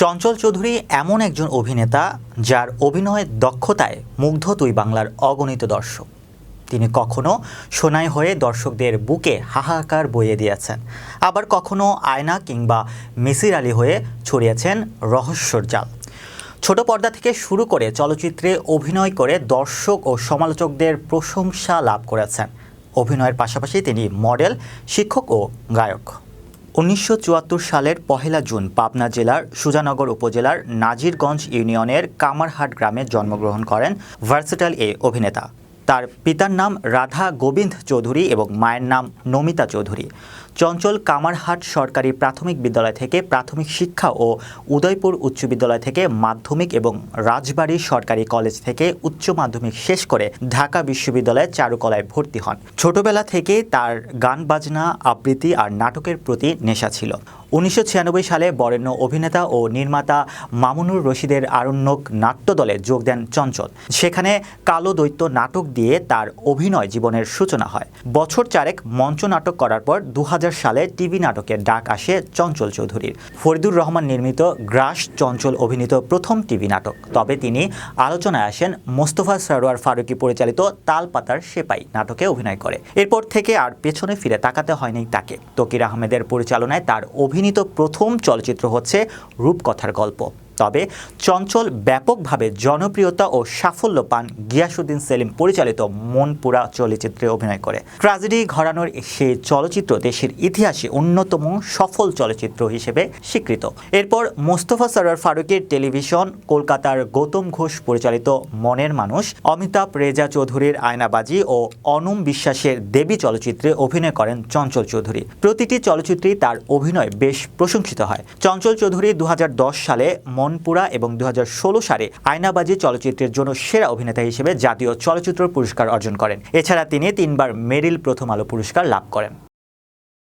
চঞ্চল চৌধুরী এমন একজন অভিনেতা যার অভিনয়ের দক্ষতায় মুগ্ধ তুই বাংলার অগণিত দর্শক। তিনি কখনো সোনাই হয়ে দর্শকদের বুকে হাহাকার বইয়ে দিয়েছেন। আবার কখনো আয়না কিংবা মিসির আলী হয়ে ছড়িয়েছেন রহস্যর জাল। ছোট পর্দা থেকে শুরু করে চলচ্চিত্রে অভিনয় করে দর্শক ও সমালোচকদের প্রশংসা লাভ করেছেন। অভিনয়ের পাশাপাশি তিনি মডেল, শিক্ষক ও গায়ক। উনিশশো চুয়াত্তর সালের পহেলা জুন পাবনা জেলার সুজানগর উপজেলার নাজিরগঞ্জ ইউনিয়নের কামারহাট গ্রামে জন্মগ্রহণ করেন ভার্সেটাল এ অভিনেতা। তার পিতার নাম রাধা গোবিন্দ চৌধুরী এবং মায়ের নাম নমিতা চৌধুরী। চঞ্চল কামারহাট সরকারি প্রাথমিক বিদ্যালয় থেকে প্রাথমিক শিক্ষা ও উদয়পুর উচ্চ বিদ্যালয় থেকে মাধ্যমিক এবং রাজবাড়ী সরকারি কলেজ থেকে উচ্চ মাধ্যমিক শেষ করে ঢাকা বিশ্ববিদ্যালয়ে চারুকলায় ভর্তি হন। ছোটবেলা থেকে তার গান বাজনা, আবৃত্তি আর নাটকের প্রতি নেশা ছিল। উনিশশো ছিয়ানব্বই সালে বরেণ্য অভিনেতা ও নির্মাতা মামুনুর রশিদের আরণ্যক নাট্যদলে যোগ দেন চঞ্চল। সেখানে কালো দৈত্য নাটক দিয়ে তার অভিনয় জীবনের সূচনা হয়। বছর চারেক মঞ্চ নাটক করার পর দু হাজার সালে টিভি নাটকের ডাক আসে চঞ্চল চৌধুরীর। ফরিদুর রহমান নির্মিত গ্রাস চঞ্চল অভিনীত প্রথম টিভি নাটক। তবে তিনি আলোচনায় আসেন মোস্তফা সরোয়ার ফারুকী পরিচালিত তালপাতার সেপাই নাটকে অভিনয় করে। এরপর থেকে আর পেছনে ফিরে তাকাতে হয়নি তাকে। তকির আহমেদের পরিচালনায় তার অভিনীত প্রথম চলচ্চিত্র হচ্ছে রূপকথার গল্প। তবে চঞ্চল ব্যাপকভাবে জনপ্রিয়তা ও সাফল্য পান গিয়াসুদ্দিন সেলিম পরিচালিত মনপুরা চলচ্চিত্রে অভিনয় করে। ট্র্যাজেডি ঘরানোর সেই চলচ্চিত্র দেশের ইতিহাসে অন্যতম সফল চলচ্চিত্র হিসেবে স্বীকৃত। এরপর মোস্তফা সরোয়ার ফারুকের টেলিভিশন কলকাতার গৌতম ঘোষ পরিচালিত মনের মানুষ, অমিতাভ রেজা চৌধুরীর আয়নাবাজি ও অনম বিশ্বাসের দেবী চলচ্চিত্রে অভিনয় করেন চঞ্চল চৌধুরী। প্রতিটি চলচ্চিত্রেই তার অভিনয় বেশ প্রশংসিত হয়। চঞ্চল চৌধুরী দু হাজার দশ সালে মনপুরা এবং দু হাজার ষোলো সালে আয়নাবাজি চলচ্চিত্রের জন্য সেরা অভিনেতা হিসেবে জাতীয় চলচ্চিত্র পুরস্কার অর্জন করেন। এছাড়া তিনি তিনবার মেরিল প্রথম আলো পুরস্কার লাভ করেন।